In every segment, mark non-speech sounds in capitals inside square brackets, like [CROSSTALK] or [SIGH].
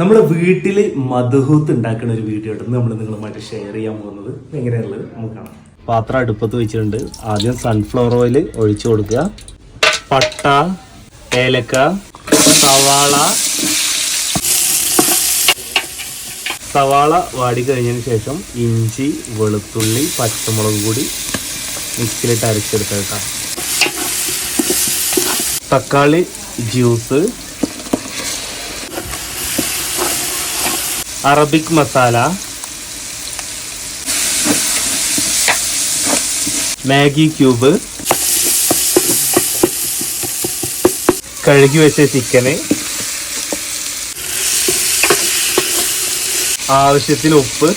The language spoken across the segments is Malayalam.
നമ്മുടെ വീട്ടിൽ മധുഹൂത്ത് ഉണ്ടാക്കുന്ന ഒരു വീഡിയോ ഉണ്ട് നമ്മൾ നിങ്ങളുമായിട്ട് ഷെയർ ചെയ്യാൻ പോകുന്നത്. എങ്ങനെയുള്ളത് നമുക്ക് കാണാം. പാത്രം അടുപ്പത്ത് വെച്ചിട്ടുണ്ട്. ആദ്യം സൺഫ്ലവർ ഓയിൽ ഒഴിച്ചു കൊടുക്കുക. പട്ട ഏലക്ക സവാള. സവാള വാടി കഴിഞ്ഞതിന് ശേഷം ഇഞ്ചി വെളുത്തുള്ളി പച്ചമുളക് കൂടി മിക്സിലിട്ട് അരച്ചെടുക്കുക കേട്ടോ. തക്കാളി juice Arabic masala Maggi cube കഴുകി വെച്ച ചിക്കന് ആവശ്യത്തിന് ഉപ്പ്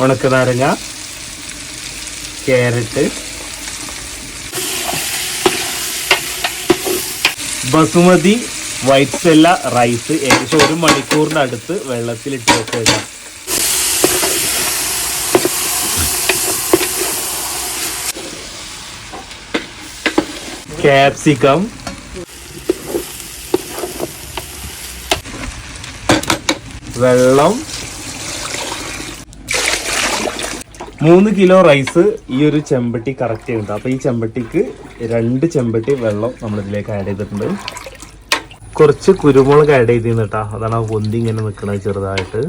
ഉണക്കനാരങ്ങ carrot basmati white sella rice ഏകദേശം ഒരു മണിക്കൂറിന്റെ അടുത്ത് വെള്ളത്തിലിട്ട് വെച്ചേക്കാം. ക്യാപ്സിക്കം വെള്ളം. മൂന്ന് കിലോ റൈസ് ഈ ഒരു ചെമ്പട്ടി കറക്റ്റ് ചെയ്യുന്നുണ്ട്. അപ്പൊ ഈ ചെമ്പട്ടിക്ക് രണ്ട് ചെമ്പട്ടി വെള്ളം നമ്മൾ ഇതിലേക്ക് ആഡ് ചെയ്തിട്ടുണ്ട്. കുറച്ച് കുരുമുളക് ആഡ് ചെയ്തിരുന്നു കേട്ടാ അതാണ് ആ പൊന്തി ഇങ്ങനെ നിൽക്കുന്നത് ചെറുതായിട്ട്.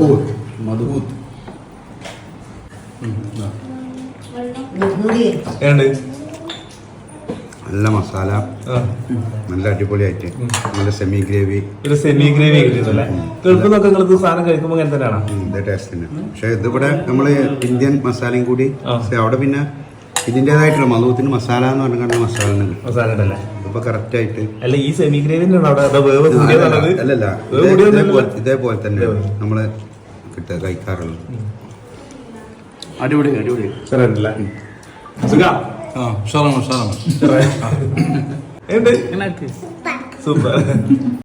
ഓ മധുബൂത്ത്. നല്ല മസാല നല്ല അടിപൊളിയായിട്ട് നല്ല സെമി ഗ്രേവി ഒരു സെമി ഗ്രേവി നിന്നൊക്കെ നിങ്ങൾക്ക് സാധനം കഴിക്കുമ്പോൾ ഇങ്ങനെ തന്നെയാണ്? ഇത് ടേസ്റ്റ് തന്നെ. പക്ഷെ ഇതിവിടെ നമ്മൾ ഇന്ത്യൻ മസാലയും കൂടി പക്ഷെ അവിടെ പിന്നെ ഇതിന്റെതായിട്ടുള്ള മധുവത്തിന് മസാല എന്ന് പറഞ്ഞ മസാല തന്നെ. കിട്ടും മസാല ഉണ്ടല്ലേ ഇപ്പൊ കറക്റ്റ് ആയിട്ട് അല്ല ഈ സെമി അല്ലല്ല. ഇതേപോലെ തന്നെ നമ്മൾ കിട്ടുക കഴിക്കാറുള്ളത്. അടിപൊളി അടിപൊളി. [LAUGHS] സൂപ്പർ.